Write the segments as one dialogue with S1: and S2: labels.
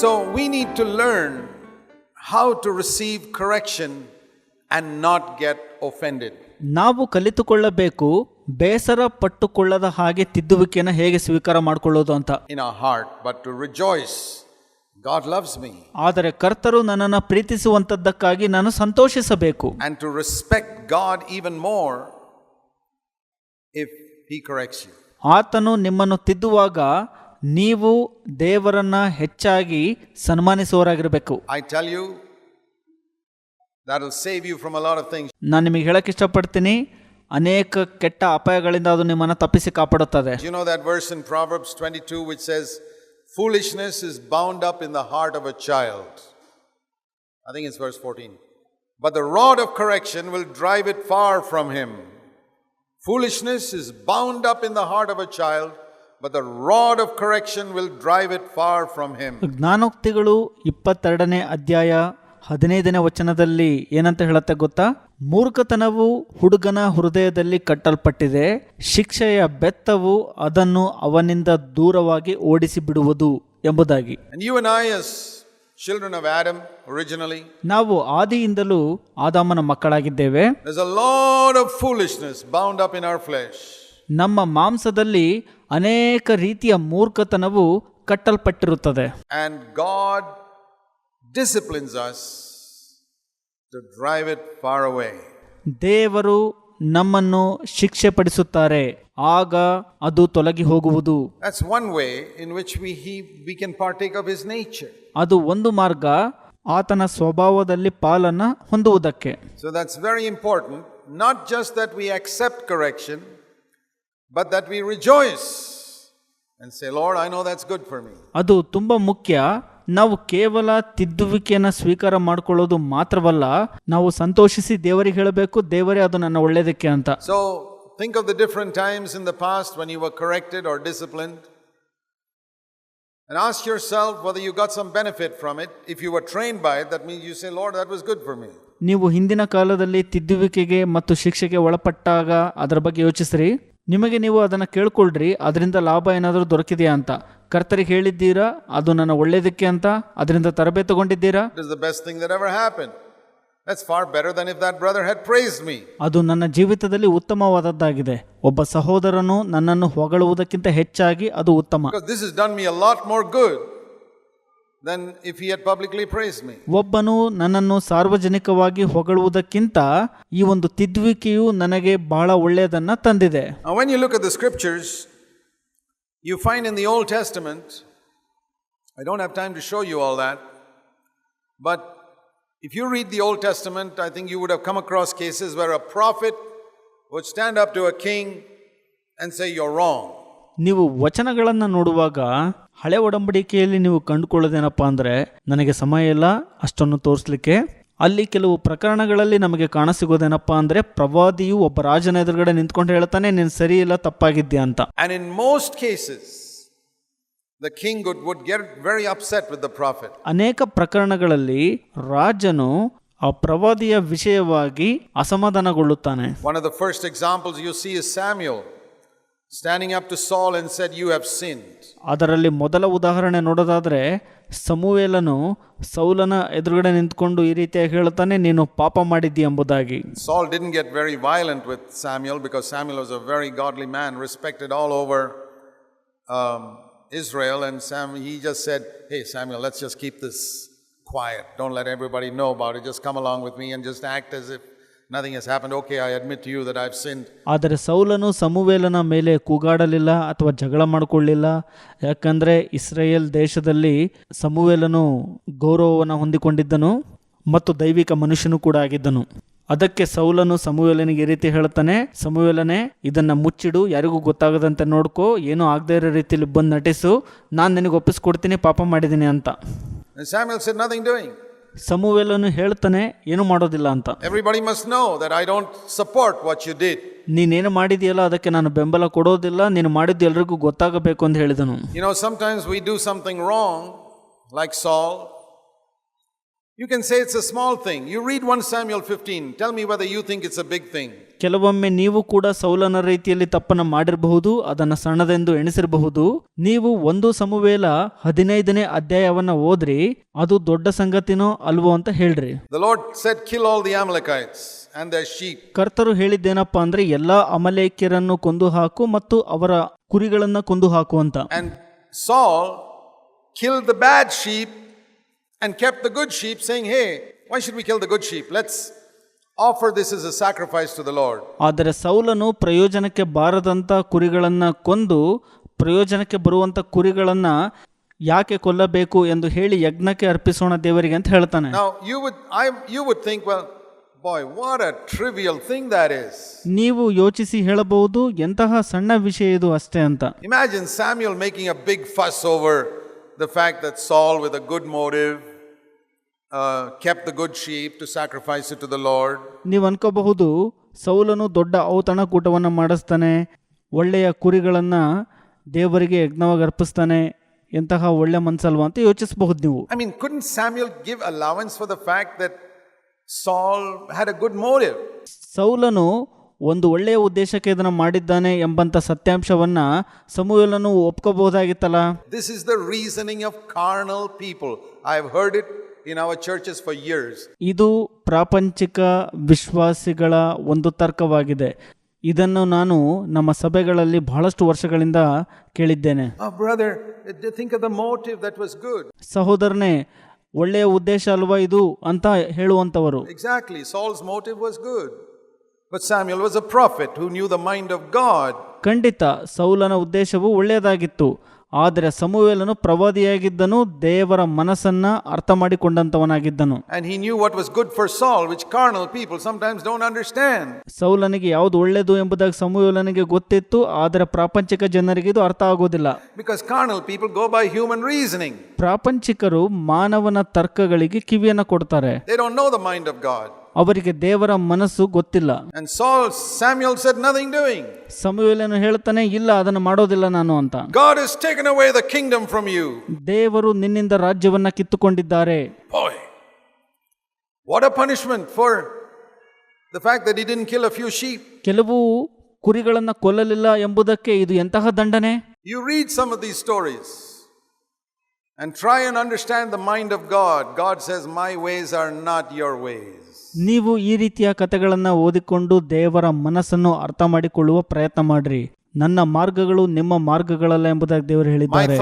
S1: So we need to learn how to receive correction and not get offended.
S2: ನಾವು ಕಲಿತುಕೊಳ್ಳಬೇಕು ಬೇಸರ ಪಟ್ಟುಕೊಳ್ಳದ ಹಾಗೆ ತಿದ್ದುವಿಕೆಯನ್ನು ಹೇಗೆ ಸ್ವೀಕಾರ ಮಾಡಿಕೊಳ್ಳೋದು ಅಂತ.
S1: In heart but to rejoice God loves me
S2: ಆದರೆ ಕರ್ತರು ನನ್ನನ್ನು ಪ್ರೀತಿಸುವಂಥದ್ದಕ್ಕಾಗಿ ನಾನು ಸಂತೋಷಿಸಬೇಕು.
S1: And to respect God even more if he corrects
S2: ಆತನು ನಿಮ್ಮನ್ನು ತಿದ್ದುವಾಗ ನೀವು ದೇವರನ್ನ ಹೆಚ್ಚಾಗಿ ಸನ್ಮಾನಿಸುವವರಾಗಿರಬೇಕು
S1: I tell you, that'll save you from a lot of things.
S2: ನಾನು ನಿಮಗೆ ಹೇಳಕ್ಕೆ ಇಷ್ಟಪಡ್ತೀನಿ ಅನೇಕ ಕೆಟ್ಟ ಅಪಾಯಗಳಿಂದ ಅದು ನಿಮ್ಮನ್ನು ತಪ್ಪಿಸಿ ಕಾಪಾಡುತ್ತದೆ
S1: you know that verse in Proverbs 22 which says, Foolishness is bound up in the heart of a child? I think it's verse 14. But the rod of correction will drive it far from him. Foolishness is bound up in the heart of a child, but the rod of correction will drive it far from him.
S2: ಜ್ಞಾನೋಕ್ತಿಗಳು ಇಪ್ಪತ್ತೆರಡನೇ ಅಧ್ಯಾಯ ಹದಿನೈದನೇ ವಚನದಲ್ಲಿ ಏನಂತ ಹೇಳುತ್ತೆ ಗೊತ್ತಾ? ಮೂರ್ಖತನವು ಹುಡುಗನ ಹೃದಯದಲ್ಲಿ ಕಟ್ಟಲ್ಪಟ್ಟಿದೆ ಶಿಕ್ಷೆಯ ಬೆತ್ತವು ಅದನ್ನು ಅವನಿಂದ ದೂರವಾಗಿ ಓಡಿಸಿ ಬಿಡುವುದು ಎಂಬುದಾಗಿ
S1: as children of
S2: ನಾವು ಆದಿಯಿಂದಲೂ ಆದಾಮನ ಮಕ್ಕಳಾಗಿದ್ದೇವೆ.
S1: There's a lot of foolishness bound up in our flesh
S2: ನಮ್ಮ ಮಾಂಸದಲ್ಲಿ ಅನೇಕ ರೀತಿಯ ಮೂರ್ಖತನವು ಕಟ್ಟಲ್ಪಟ್ಟಿರುತ್ತದೆ.
S1: Far away.
S2: ದೇವರು ನಮ್ಮನ್ನು ಶಿಕ್ಷೆ ಪಡಿಸುತ್ತಾರೆ ಆಗ ಅದು ತೊಲಗಿ ಹೋಗುವುದು.
S1: He, we can partake of His nature.
S2: ಅದು ಒಂದು ಮಾರ್ಗ ಆತನ ಸ್ವಭಾವದಲ್ಲಿ ಪಾಲನ್ನ ಹೊಂದುವುದಕ್ಕೆ.
S1: So that's very important not just that we accept correction, but that we rejoice and say Lord I know that's good for me
S2: ಅದು ತುಂಬಾ ಮುಖ್ಯ. ನಾವು ಕೇವಲ ತಿದ್ದುವಿಕೆಯನ್ನು ಸ್ವೀಕಾರ ಮಾಡ್ಕೊಳ್ಳೋದು ಮಾತ್ರವಲ್ಲ ನಾವು ಸಂತೋಷಿಸಿ ದೇವರಿಗೆ ಹೇಳಬೇಕು ದೇವರೇ ಅದು ನನ್ನ ಒಳ್ಳೇದಕ್ಕೆ ಅಂತ.
S1: So think of the different times in the past when you were corrected or discipline as yourself whether you got some benefit from it if you were trained by that mean you say Lord that was good for me
S2: ನೀವು ಹಿಂದಿನ ಕಾಲದಲ್ಲಿ ತಿದ್ದುವಿಕೆಗೆ ಮತ್ತು ಶಿಕ್ಷೆಗೆ ಒಳಪಟ್ಟಾಗ ಅದರ ಬಗ್ಗೆ ಯೋಚಿಸ್ರಿ. ನಿಮಗೆ ನೀವು ಅದನ್ನು ಕೇಳ್ಕೊಳ್ರಿ ಅದರಿಂದ ಲಾಭ ಏನಾದರೂ ದೊರಕಿದೆಯಾ ಅಂತ. ಕರ್ತರಿಗೆ ಹೇಳಿದ್ದೀರಾ ಅದು ನನ್ನ ಒಳ್ಳೆಯದಕ್ಕೆ ಅಂತ ಅದರಿಂದ ತರಬೇತಿ ತಗೊಂಡಿದ್ದೀರಾ ಅದು ನನ್ನ ಜೀವಿತದಲ್ಲಿ ಉತ್ತಮವಾದದ್ದಾಗಿದೆ. ಒಬ್ಬ ಸಹೋದರನು ನನ್ನನ್ನು ಹೊಗಳುವುದಕ್ಕಿಂತ ಹೆಚ್ಚಾಗಿ ಅದು ಉತ್ತಮ. ಒಬ್ಬನು ನನ್ನನ್ನು ಸಾರ್ವಜನಿಕವಾಗಿ ಹೊಗಳುವುದಕ್ಕಿಂತ ಈ ಒಂದು ತಿದ್ದುವಿಕೆಯು ನನಗೆ ಬಹಳ ಒಳ್ಳೆಯದನ್ನ ತಂದಿದೆ
S1: Now, when you look at the scriptures, you find in the Old Testament, I don't have time to show you all that, but if you read the Old Testament, I think you would have come across cases where a prophet would stand up to a king and say, You're wrong.
S2: ನೀವು ವಚನಗಳನ್ನು ನೋಡುವಾಗ ಹಳೆ ಒಡಂಬಡಿಕೆಯಲ್ಲಿ ನೀವು ಕಂಡುಕೊಳ್ಳೋದೇನಪ್ಪ ಅಂದರೆ ನನಗೆ ಸಮಯ ಇಲ್ಲ ಅಷ್ಟನ್ನು ತೋರಿಸ್ಲಿಕ್ಕೆ. ಅಲ್ಲಿ ಕೆಲವು ಪ್ರಕರಣಗಳಲ್ಲಿ ನಮಗೆ ಕಾಣಸಿಗೋದೇನಪ್ಪ ಅಂದ್ರೆ ಪ್ರವಾದಿಯು ಒಬ್ಬ ರಾಜನ ಎದುರುಗಡೆ ನಿಂತ್ಕೊಂಡು ಹೇಳ್ತಾನೆ ನೀನು ಸರಿ ಇಲ್ಲ ತಪ್ಪಾಗಿದ್ಯಾ ಅಂತ.
S1: And in most cases, the king would, would get very upset with the prophet.
S2: ಅನೇಕ ಪ್ರಕರಣಗಳಲ್ಲಿ ರಾಜನು ಆ ಪ್ರವಾದಿಯ ವಿಷಯವಾಗಿ ಅಸಮಾಧಾನಗೊಳ್ಳುತ್ತಾನೆ.
S1: One of the first examples you see is Samuel. Standing up to Saul and said, You have sinned.
S2: ಅದರಲ್ಲಿ ಮೊದಲ ಉದಾಹರಣೆ ನೋಡೋದಾದ್ರೆ ಸಮುವೇಲನು ಸೌಲನ ಎದುರುಗಡೆ ನಿಂತ್ಕೊಂಡು ಈ ರೀತಿಯಾಗಿ ಹೇಳ್ತಾನೆ ನೀನು ಪಾಪ ಮಾಡಿದ್ದಿ ಎಂಬುದಾಗಿ
S1: Saul didn't get very violent with Samuel because Samuel was a very godly man, respected all over um, Israel. And Sam, he just said, Hey, Samuel, let's just keep this quiet. Don't let everybody know about it. Just come along with me and just act as if nothing has happened. Okay, I admit to you that I've sinned.
S2: ಆದರೆ ಸೌಲನು ಸಮುವೇಲನ ಮೇಲೆ ಕೂಗಾಡಲಿಲ್ಲ ಅಥವಾ ಜಗಳ ಮಾಡಿಕೊಳ್ಳಿಲ್ಲ ಯಾಕಂದರೆ Israel ದೇಶದಲ್ಲಿ ಸಮುವೇಲನು ಗೌರವವನ್ನು ಹೊಂದಿಕೊಂಡಿದ್ದನು ಮತ್ತು ದೈವಿಕ ಮನುಷ್ಯನು ಕೂಡ ಆಗಿದ್ದನು ಅದಕ್ಕೆ ಸೌಲನು ಸಮುವೇಲನಿಗೆ ಈ ರೀತಿ ಹೇಳ್ತಾನೆ ಸಮುವೇಲನೆ ಇದನ್ನ ಮುಚ್ಚಿಡು ಯಾರಿಗೂ ಗೊತ್ತಾಗದಂತೆ ನೋಡ್ಕೋ ಏನೂ ಆಗದೇ ಇರೋ ರೀತಿಯಲ್ಲಿ ಬಂದು ನಟಿಸು ನಾನು ನಿನಗೆ ಒಪ್ಪಿಸ್ಕೊಡ್ತೀನಿ ಪಾಪ ಮಾಡಿದ್ದೀನಿ ಅಂತ ಸಮೂವೆಲ್ಲನು ಹೇಳ್ತಾನೆ ಏನು ಮಾಡೋದಿಲ್ಲ ಅಂತ.
S1: Everybody must know that I don't support what you did
S2: ನೀನೇನು ಏನು ಮಾಡಿದೆಯಲ್ಲ ಅದಕ್ಕೆ ನಾನು ಬೆಂಬಲ ಕೊಡೋದಿಲ್ಲ ನೀನು ಮಾಡಿದ್ದು ಎಲ್ಲರಿಗೂ ಗೊತ್ತಾಗಬೇಕು ಅಂತ ಹೇಳಿದನು.
S1: You know sometimes we do something wrong like Saul You can say it's a small thing. You read 1 Samuel 15. Tell me whether you think it's a big thing.
S2: ಕೆಲವೊಮ್ಮೆ ನೀವು ಕೂಡ ಸೌಲನ ರೀತಿಯಲ್ಲಿ ತಪ್ಪನ್ನು ಮಾಡಿರಬಹುದು ಅದನ್ನು ಸಣ್ಣದೆಂದು ಎಣಿಸಿರಬಹುದು ನೀವು ಒಂದು ಸಮುವೇಲ ಹದಿನೈದನೇ ಅಧ್ಯಾಯವನ್ನ ಓದ್ರಿ ಅದು ದೊಡ್ಡ ಸಂಗತಿನೋ ಅಲ್ವೋ ಅಂತ ಹೇಳ್ರಿ
S1: The Lord said, Kill all the Amalekites and their sheep.
S2: ಕರ್ತರು ಹೇಳಿದ್ದೇನಪ್ಪ ಅಂದ್ರೆ ಎಲ್ಲಾ ಅಮಲೇಕ್ಯರನ್ನು ಕೊಂದು ಹಾಕು ಮತ್ತು ಅವರ ಕುರಿಗಳನ್ನ ಕೊಂದು ಹಾಕು ಅಂತ
S1: but Saul killed the bad sheep and kept the good sheep, saying, Hey, why should we kill the good sheep? Let's offer this as a sacrifice to the Lord.
S2: ಆದರೆ ಸೌಲನು ಪ್ರಯೋಜನಕ್ಕೆ ಬಾರದಂತ ಕುರಿಗಳನ್ನ ಕೊಂದು ಪ್ರಯೋಜನಕ್ಕೆ ಬರುವಂತ ಕುರಿಗಳನ್ನ ಯಾಕೆ ಕೊಲ್ಲಬೇಕು ಎಂದು ಹೇಳಿ ಯಜ್ಞಕ್ಕೆ ಅರ್ಪಿಸೋಣ ದೇವರಿಗೆ ಅಂತ ಹೇಳ್ತಾನೆ
S1: Now you would I you would think, well, boy, what a trivial thing that is.
S2: ನೀವು ಯೋಚಿಸಿ ಹೇಳಬಹುದು ಎಂತಹ ಸಣ್ಣ ವಿಷಯ ಇದು ಅಷ್ಟೇ ಅಂತ
S1: Imagine Samuel making a big fuss over the fact that Saul, with a good motive, uh, kept the good sheep to sacrifice it to the Lord.
S2: ನೀವು ಅನ್ಕೋಬಹುದು ಸೌಲನು ದೊಡ್ಡ ಔತಣ ಕೂಟವನ್ನು ಮಾಡಿಸ್ತಾನೆ ಒಳ್ಳೆಯ ಕುರಿಗಳನ್ನು ದೇವರಿಗೆ ಯಜ್ಞವಾಗಿ ಅರ್ಪಿಸ್ತಾನೆ ಎಂತಹ ಒಳ್ಳೆ ಮನಸ್ಸಲ್ವಾ ಅಂತ ಯೋಚಿಸಬಹುದು ನೀವು
S1: I mean, couldn't Samuel give allowance for the fact that Saul had a good motive?
S2: ಸೌಲನು ಒಂದು ಒಳ್ಳೆಯ ಉದ್ದೇಶಕ್ಕೆ ಇದನ್ನು ಮಾಡಿದ್ದಾನೆ ಎಂಬಂತ ಸತ್ಯಾಂಶವನ್ನ ಸಮೂಹಲನ್ನು ಒಪ್ಕೋಬಹುದಾಗಿತ್ತಲ್ಲ
S1: This is the reasoning of carnal people. Have heard it in our churches for years
S2: ಇದು ಪ್ರಾಪಂಚಿಕ ವಿಶ್ವಾಸಿಗಳ ಒಂದು ತರ್ಕವಾಗಿದೆ. ಇದನ್ನು ನಾನು ನಮ್ಮ ಸಭೆಗಳಲ್ಲಿ ಬಹಳಷ್ಟು ವರ್ಷಗಳಿಂದ ಕೇಳಿದ್ದೇನೆ. ಸಹೋದರನೇ ಒಳ್ಳೆಯ ಉದ್ದೇಶ ಅಲ್ವಾ ಇದು ಅಂತ ಹೇಳುವಂತವರು
S1: exactly Saul's motive was good but Samuel was a prophet who the mind of God
S2: ಖಂಡಿತ ಸೌಲನ ಉದ್ದೇಶವು ಒಳ್ಳೆಯದಾಗಿತ್ತು. ಆದರೆ ಸಮುವೇಲನು ಪ್ರವಾದಿಯಾಗಿದ್ದನು ದೇವರ ಮನಸ್ಸನ್ನ ಅರ್ಥ ಮಾಡಿಕೊಂಡಂತವನಾಗಿದ್ದನು
S1: And he knew what was good for Saul, which carnal people sometimes don't understand.
S2: ಸೌಲನಿಗೆ ಯಾವುದು ಒಳ್ಳೆಯದು ಎಂಬುದಾಗಿ ಸಮುವೇಲನಿಗೆ ಗೊತ್ತಿತ್ತು ಆದರೆ ಪ್ರಾಪಂಚಿಕ ಜನರಿಗೆ ಇದು ಅರ್ಥ ಆಗೋದಿಲ್ಲ
S1: Because carnal people go by human reasoning.
S2: ಪ್ರಾಪಂಚಿಕರು ಮಾನವನ ತರ್ಕಗಳಿಗೆ ಕಿವಿಯನ್ನು ಕೊಡ್ತಾರೆ
S1: They don't know the mind of God.
S2: ಅವರಿಗೆ ದೇವರ ಮನಸ್ಸು ಗೊತ್ತಿಲ್ಲ. ಸಮಯವೇಲನು ಹೇಳ್ತಾನೆ ಇಲ್ಲ ಅದನ್ನು ಮಾಡೋದಿಲ್ಲ ನಾನು ಅಂತ.
S1: God is taken away the kingdom from you
S2: ದೇವರು ನಿನ್ನಿಂದ ರಾಜ್ಯವನ್ನ ಕಿತ್ತುಕೊಂಡಿದ್ದಾರೆ.
S1: Boy what a punishment for the fact that he didn't kill a few sheep
S2: ಕೆಲವು ಕುರಿಗಳನ್ನು ಕೊಲ್ಲಲಿಲ್ಲ ಎಂಬುದಕ್ಕೆ ಇದು ಎಂತಹ ದಂಡನೆ?
S1: You read some of these stories and try and understand the mind of God God says my ways are not your ways
S2: ನೀವು ಈ ರೀತಿಯ ಕಥೆಗಳನ್ನು ಓದಿಕೊಂಡು ದೇವರ ಮನಸ್ಸನ್ನು ಅರ್ಥ ಮಾಡಿಕೊಳ್ಳುವ ಪ್ರಯತ್ನ ಮಾಡ್ರಿ. ನನ್ನ ಮಾರ್ಗಗಳು ನಿಮ್ಮ ಮಾರ್ಗಗಳಲ್ಲ ಎಂಬುದಾಗಿ ದೇವರು ಹೇಳಿದ್ದಾರೆ.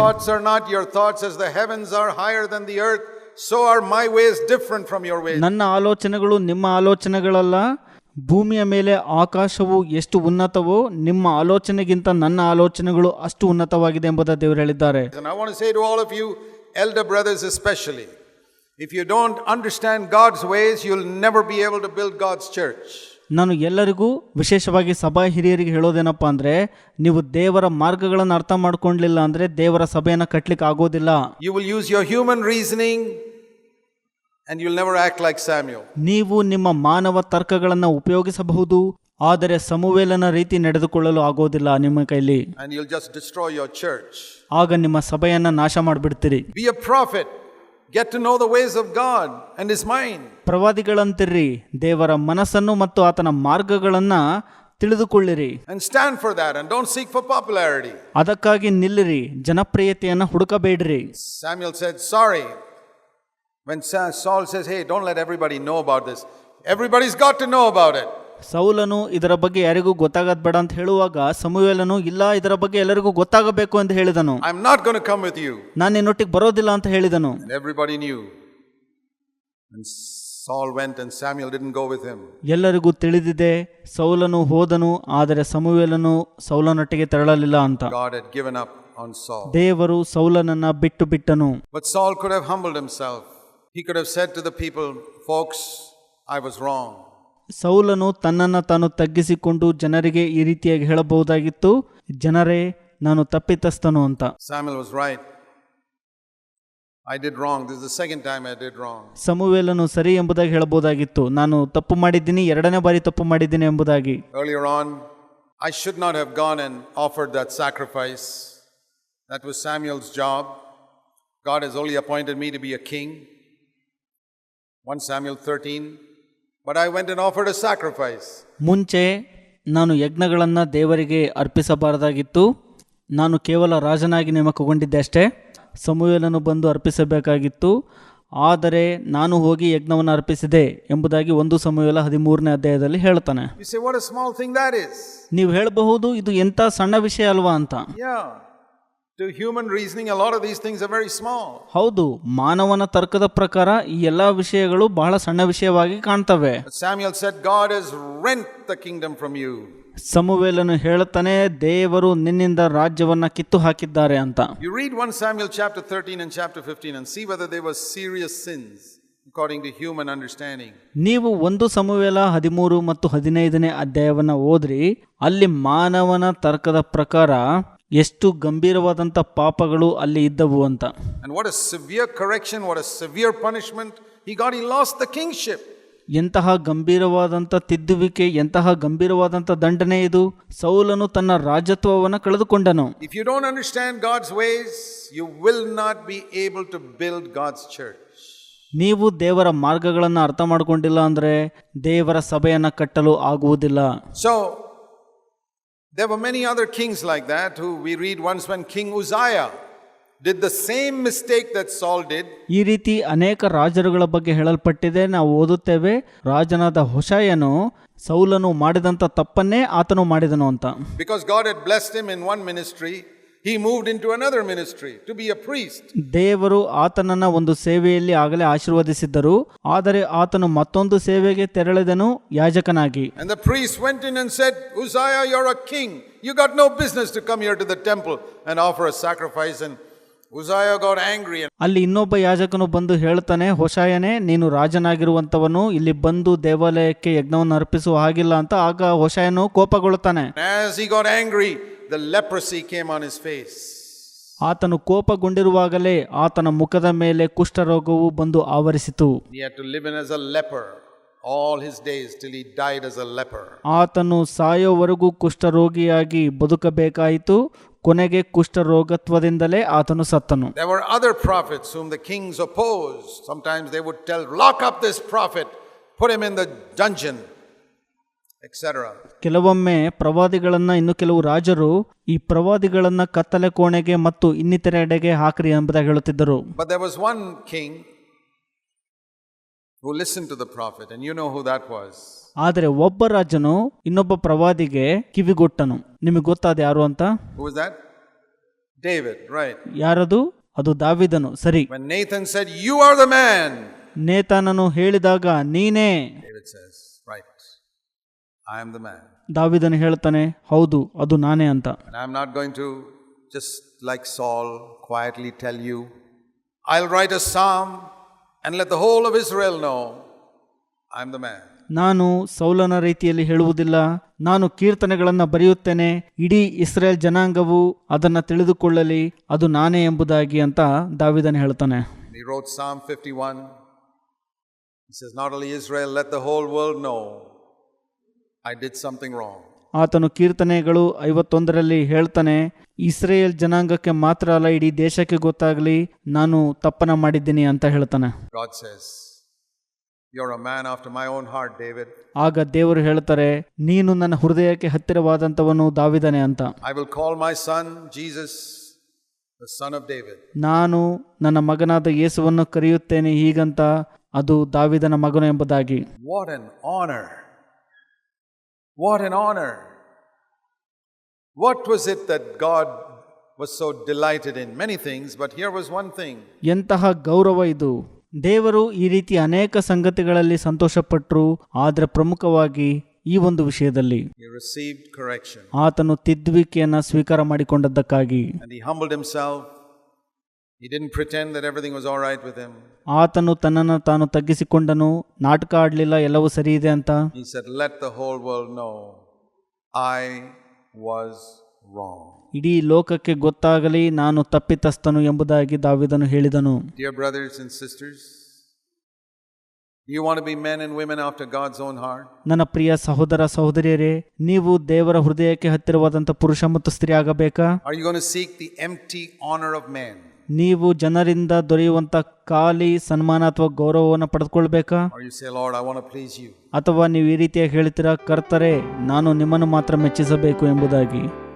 S2: ನನ್ನ ಆಲೋಚನೆಗಳು ನಿಮ್ಮ ಆಲೋಚನೆಗಳಲ್ಲ. ಭೂಮಿಯ ಮೇಲೆ ಆಕಾಶವು ಎಷ್ಟು ಉನ್ನತವೋ ನಿಮ್ಮ ಆಲೋಚನೆಗಿಂತ ನನ್ನ ಆಲೋಚನೆಗಳು ಅಷ್ಟು ಉನ್ನತವಾಗಿದೆ ಎಂಬುದಾಗಿ ದೇವರು ಹೇಳಿದ್ದಾರೆ.
S1: And I want to say to all of you, elder brothers especially, if you don't understand God's ways, you'll never be able to build God's church.
S2: ನಾನು ಎಲ್ಲರಿಗೂ ವಿಶೇಷವಾಗಿ ಸಭಾ ಹಿರಿಯರಿಗೆ ಹೇಳೋದೇನಪ್ಪ ಅಂದರೆ ನೀವು ದೇವರ ಮಾರ್ಗಗಳನ್ನು ಅರ್ಥ ಮಾಡ್ಕೊಂಡ್ಲಿಲ್ಲ ಅಂದರೆ ದೇವರ ಸಭೆಯನ್ನು ಕಟ್ಲಿಕ್ಕೆ ಆಗೋದಿಲ್ಲ
S1: You will use your human reasoning and you'll never act like Samuel.
S2: ನೀವು ನಿಮ್ಮ ಮಾನವ ತರ್ಕಗಳನ್ನು ಉಪಯೋಗಿಸಬಹುದು ಆದರೆ ಸಮುವೇಲನ ರೀತಿ ನಡೆದುಕೊಳ್ಳಲು ಆಗೋದಿಲ್ಲ ನಿಮ್ಮ ಕೈಲಿ
S1: And you'll just destroy your church.
S2: ಆಗ ನಿಮ್ಮ ಸಭೆಯನ್ನು ನಾಶ ಮಾಡಿಬಿಡ್ತೀರಿ
S1: Be a prophet. Get to know the ways of God and His mind.
S2: ಪ್ರವಾದಿಗಳಂತಿರ್ರಿ ದೇವರ ಮನಸ್ಸನ್ನು ಮತ್ತು ಆತನ ಮಾರ್ಗಗಳನ್ನ ತಿಳಿದುಕೊಳ್ಳಿರಿ
S1: And stand for that and don't seek for popularity.
S2: ಅದಕ್ಕಾಗಿ ನಿಲ್ಲಿರಿ ಜನಪ್ರಿಯತೆಯನ್ನು ಹುಡುಕಬೇಡ್ರಿ
S1: Samuel said, Sorry. When Sa- Saul says, Hey, don't let everybody know about this, everybody's got to know about it.
S2: ಸೌಲನು ಇದರ ಬಗ್ಗೆ ಯಾರಿಗೂ ಗೊತ್ತಾಗದ್ ಬೇಡ ಅಂತ ಹೇಳುವಾಗ ಸಮುವೆಲನು ಇಲ್ಲ ಇದರ ಬಗ್ಗೆ ಎಲ್ಲರಿಗೂ ಗೊತ್ತಾಗಬೇಕು ಅಂತ ಹೇಳಿದನು.
S1: ಐ ನಾಟ್ ಯು
S2: ನಾನು ನಿನ್ನ ಬರೋದಿಲ್ಲ ಅಂತ ಹೇಳಿದನು.
S1: ಸಾಲ್ ವೆಂಟ್ ಅಂಡ್ ಗೋ
S2: ಎಲ್ಲರಿಗೂ ತಿಳಿದಿದೆ ಸೌಲನು ಹೋದನು ಆದರೆ ಸಮುವೆಲನು ಸೌಲನೊಟ್ಟಿಗೆ ತೆರಳಲಿಲ್ಲ ಅಂತ.
S1: ಗಿವನ್ ಅಪ್ ಆನ್ ಸಾಲ್
S2: ದೇವರು ಸೌಲನನ್ನ ಬಿಟ್ಟು ಬಿಟ್ಟನು.
S1: But Saul have have humbled himself he could have said to the people folks I was
S2: ಸೌಲನು ತನ್ನನ್ನು ತಾನು ತಗ್ಗಿಸಿಕೊಂಡು ಜನರಿಗೆ ಈ ರೀತಿಯಾಗಿ ಹೇಳಬಹುದಾಗಿತ್ತು ಜನರೇ ನಾನು ತಪ್ಪಿತಸ್ಥನು ಅಂತ.
S1: ಸಮುವೇಲನು right I wrong this the second time I did wrong
S2: ಸರಿ ಎಂಬುದಾಗಿ ಹೇಳಬಹುದಾಗಿತ್ತು. ನಾನು ತಪ್ಪು ಮಾಡಿದ್ದೀನಿ ಎರಡನೇ ಬಾರಿ ತಪ್ಪು ಮಾಡಿದ್ದೀನಿ ಎಂಬುದಾಗಿ.
S1: I should on I should not offered that offered that SACRIFICE. That was SAMUEL'S JOB. God has only appointed me to be a king 1 SAMUEL 13 But I went and offered a sacrifice.
S2: ಮುಂಚೆ ನಾನು ಯಜ್ಞಗಳನ್ನು ದೇವರಿಗೆ ಅರ್ಪಿಸಬಾರದಾಗಿತ್ತು ನಾನು ಕೇವಲ ರಾಜನಾಗಿ ನೇಮಕಗೊಂಡಿದ್ದೆ ಅಷ್ಟೇ ಸಮುವೇಲನು ಬಂದು ಅರ್ಪಿಸಬೇಕಾಗಿತ್ತು ಆದರೆ ನಾನು ಹೋಗಿ ಯಜ್ಞವನ್ನು ಅರ್ಪಿಸಿದೆ ಎಂಬುದಾಗಿ ಒಂದು ಸಮುವೇಲ ಹದಿಮೂರನೇ ಅಧ್ಯಾಯದಲ್ಲಿ ಹೇಳ್ತಾನೆ
S1: You say, what a small thing that is.
S2: ನೀವು ಹೇಳಬಹುದು ಇದು ಎಂಥ ಸಣ್ಣ ವಿಷಯ ಅಲ್ವಾ ಅಂತ
S1: Yeah. To human reasoning, a lot of these things are very small.
S2: ಹೌದು ಮಾನವನ ತರ್ಕದ ಪ್ರಕಾರ ಈ ಎಲ್ಲ ವಿಷಯಗಳು ಬಹಳ ಸಣ್ಣ ವಿಷಯವಾಗಿ ಕಾಣ್ತವೆ
S1: Samuel said, God has rent the kingdom from you.
S2: ಸಮುವೇಲನು ಹೇಳುತ್ತಾನೆ ದೇವರು ನಿನ್ನಿಂದ ರಾಜ್ಯವನ್ನ ಕಿತ್ತು ಹಾಕಿದ್ದಾರೆ ಅಂತ
S1: You read 1 Samuel chapter 13 and chapter 15 and see whether they were serious sins according to human understanding.
S2: ನೀವು ಒಂದು ಸಮುವೇಲ ಹದಿಮೂರು ಮತ್ತು ಹದಿನೈದನೇ ಅಧ್ಯಾಯವನ್ನ ಓದ್ರಿ ಅಲ್ಲಿ ಮಾನವನ ತರ್ಕದ ಪ್ರಕಾರ ಎಷ್ಟು ಗಂಭೀರವಾದಂಥ ಪಾಪಗಳು ಅಲ್ಲಿ ಇದ್ದವು ಅಂತ
S1: And what a severe correction, what a severe punishment he got. He lost the kingship.
S2: ಎಂತಹ ಗಂಭೀರವಾದಂಥ ತಿದ್ದುವಿಕೆ ಎಂತಹ ಗಂಭೀರವಾದಂಥ ದಂಡನೆ ಇದು ಸೌಲನು ತನ್ನ ರಾಜತ್ವವನ್ನು ಕಳೆದುಕೊಂಡನು
S1: If you don't understand God's ways, you will not be able to build God's church.
S2: ನೀವು ದೇವರ ಮಾರ್ಗಗಳನ್ನು ಅರ್ಥ ಮಾಡಿಕೊಂಡಿಲ್ಲ ಅಂದರೆ ದೇವರ ಸಭೆಯನ್ನು ಕಟ್ಟಲು ಆಗುವುದಿಲ್ಲ
S1: So, there were many other kings like that who we read once when King Uzziah did the same mistake that Saul did.
S2: ಈ ರೀತಿ ಅನೇಕ ರಾಜರುಗಳ ಬಗ್ಗೆ ಹೇಳಲ್ಪಟ್ಟಿದೆ ನಾವು ಓದುತ್ತೇವೆ ರಾಜನಾದ ಹೊಷಾಯನು ಸೌಲನು ಮಾಡಿದಂಥ ತಪ್ಪನ್ನೇ ಆತನು ಮಾಡಿದನು ಅಂತ
S1: Because God had blessed him in one ministry, he moved into another ministry to be a priest.
S2: ದೇವರು ಆತನನ್ನ ಒಂದು ಸೇವೆಯಲ್ಲಿ ಆಗಲೇ ಆಶೀರ್ವದಿಸಿದ್ದರು ಆದರೆ ಆತನು ಮತ್ತೊಂದು ಸೇವೆಗೆ ತೆರಳಿದನು ಯಾಜಕನಾಗಿ
S1: And the priest went in and said, Uzziah, you're a king. You got no business to come here to the temple and offer a sacrifice. And Uzziah got angry and
S2: ಅಲ್ಲಿ ಇನ್ನೊಬ್ಬ ಯಾಜಕನು ಬಂದು ಹೇಳ್ತಾನೆ ಹೊಷಾಯನೇ ನೀನು ರಾಜನಾಗಿರುವಂತವನು ಇಲ್ಲಿ ಬಂದು ದೇವಾಲಯಕ್ಕೆ ಯಜ್ಞವನ್ನು ಅರ್ಪಿಸುವ ಹಾಗಿಲ್ಲ ಅಂತ ಆಗ ಹೊಷಾಯನು ಕೋಪಗೊಳ್ಳುತ್ತಾನೆ
S1: as he got angry, the leprosy came on his face.
S2: ಆತನು ಕೋಪಗೊಂಡಿರುವಾಗಲೇ ಆತನ ಮುಖದ ಮೇಲೆ ಕುಷ್ಠರೋಗವು ಬಂದು ಆವರಿಸಿತು
S1: He had to live in as a leper all his days till he died as a leper.
S2: ಆತನು ಸಾಯೋವರೆಗೂ ಕುಷ್ಠರೋಗಿಯಾಗಿ ಬದುಕಬೇಕಾಯಿತು ಕೊನೆಗೆ ಕುಷ್ಠರೋಗತ್ವದಿಂದಲೇ ಆತನು ಸತ್ತನು
S1: There were other prophets whom the kings opposed. Sometimes they would tell, lock up this prophet, put him in the dungeon.
S2: ಕೆಲವೊಮ್ಮೆ ಪ್ರವಾದಿಗಳನ್ನ ಇನ್ನು ಕೆಲವು ರಾಜರು ಈ ಪ್ರವಾದಿಗಳನ್ನ ಕತ್ತಲೆ ಕೋಣೆಗೆ ಮತ್ತು ಇನ್ನಿತರೆಡೆಗೆ ಹಾಕ್ರಿ ಎಂಬುದಾಗಿ ಹೇಳುತ್ತಿದ್ದರು. ಆದರೆ ಒಬ್ಬ ರಾಜನು ಇನ್ನೊಬ್ಬ ಪ್ರವಾದಿಗೆ ಕಿವಿಗೊಟ್ಟನು. ನಿಮಗೆ ಗೊತ್ತಾದ ಯಾರು ಅಂತ. ಯಾರದು? ಅದು ದಾವಿದನು. ಸರಿ.
S1: When Nathan you are the man
S2: ನೇತಾನನು ಹೇಳಿದಾಗ ನೀನೇ.
S1: David am the I am the man.
S2: ದಾವಿದನು ಹೇಳ್ತಾನೆ ಹೌದು ಅದು ನಾನೇ ಅಂತ
S1: And I'm not going to just like Saul quietly tell you, right write psalm psalm and the whole of Israel know I am the man.
S2: ನಾನು ಸೌಲನ ರೀತಿಯಲ್ಲಿ ಹೇಳುವುದಿಲ್ಲ ನಾನು ಕೀರ್ತನೆಗಳನ್ನು ಬರೆಯುತ್ತೇನೆ ಇಡೀ ಇಸ್ರೇಲ್ ಜನಾಂಗವು ಅದನ್ನು ತಿಳಿದುಕೊಳ್ಳಲಿ ಅದು ನಾನೇ ಎಂಬುದಾಗಿ ಅಂತ ದಾವಿದನು ಹೇಳ್ತಾನೆ
S1: He wrote Psalm 51. He says, Not only Israel, let the whole world know I did something wrong.
S2: ಆತನು ಕೀರ್ತನೆಗಳು ಐವತ್ತೊಂದರಲ್ಲಿ ಹೇಳ್ತಾನೆ ಇಸ್ರೇಲ್ ಜನಾಂಗಕ್ಕೆ ಮಾತ್ರ ಅಲ್ಲ ಇಡೀ ದೇಶಕ್ಕೆ ಗೊತ್ತಾಗಲಿ ನಾನು ತಪ್ಪನ ಮಾಡಿದ್ದೀನಿ ಅಂತ ಹೇಳ್ತಾನೆ
S1: God says, You're a man after my own heart, David.
S2: ಆಗ ದೇವರು ಹೇಳ್ತಾರೆ ನೀನು ನನ್ನ ಹೃದಯಕ್ಕೆ ಹತ್ತಿರವಾದಂತವನು ದಾವಿದನೆ ಅಂತ
S1: I will call my son Jesus the son of David.
S2: ನಾನು ನನ್ನ ಮಗನಾದ ಯೇಸುವನ್ನು ಕರೆಯುತ್ತೇನೆ ಹೀಗಂತ ಅದು ದಾವಿದನ ಮಗನು ಎಂಬುದಾಗಿ
S1: What an honor! What an honor! What was it that God was so delighted in? Many things, but here was one thing.
S2: ಎಂತಹ ಗೌರವ ಇದು ದೇವರು ಈ ರೀತಿ ಅನೇಕ ಸಂಗತಿಗಳಲ್ಲಿ ಸಂತೋಷಪಟ್ಟರು ಆದರೆ ಪ್ರಮುಖವಾಗಿ ಈ ಒಂದು ವಿಷಯದಲ್ಲಿ
S1: He received correction
S2: ಆತನು ತಿದ್ದುವಿಕೆಯನ್ನು ಸ್ವೀಕಾರ ಮಾಡಿಕೊಂಡದ್ದಕ್ಕಾಗಿ ಆತನು ತನ್ನನ್ನು ತಾನು ತಗ್ಗಿಸಿಕೊಂಡನು ನಾಟಕ ಆಡಲಿಲ್ಲ ಎಲ್ಲವೂ ಸರಿ ಇದೆ ಅಂತ?
S1: He said, Let the whole world know I was wrong.
S2: ಇಡೀ ಲೋಕಕ್ಕೆ ಗೊತ್ತಾಗಲಿ ನಾನು ತಪ್ಪಿತಸ್ಥನು ಎಂಬುದಾಗಿ ದಾವಿದನು ಹೇಳಿದನು.
S1: Dear brothers and sisters, do you want to be men and women after God's own heart?
S2: ನನ್ನ ಪ್ರಿಯ ಸಹೋದರ ಸಹೋದರಿಯರೇ ನೀವು ದೇವರ ಹೃದಯಕ್ಕೆ ಹತ್ತಿರವಾದಂಥ ಪುರುಷ ಮತ್ತು ಸ್ತ್ರೀ ಆಗಬೇಕಾ?
S1: Are you
S2: ನೀವು ಜನರಿಂದ ದೊರೆಯುವಂತ ಖಾಲಿ ಸನ್ಮಾನ ಅಥವಾ ಗೌರವವನ್ನು ಪಡೆದುಕೊಳ್ಬೇಕಾ. ಅಥವಾ ನೀವು ಈ ರೀತಿಯಾಗಿ ಹೇಳ್ತೀರಾ ಕರ್ತರೆ ನಾನು ನಿಮ್ಮನ್ನು ಮಾತ್ರ ಮೆಚ್ಚಿಸಬೇಕು ಎಂಬುದಾಗಿ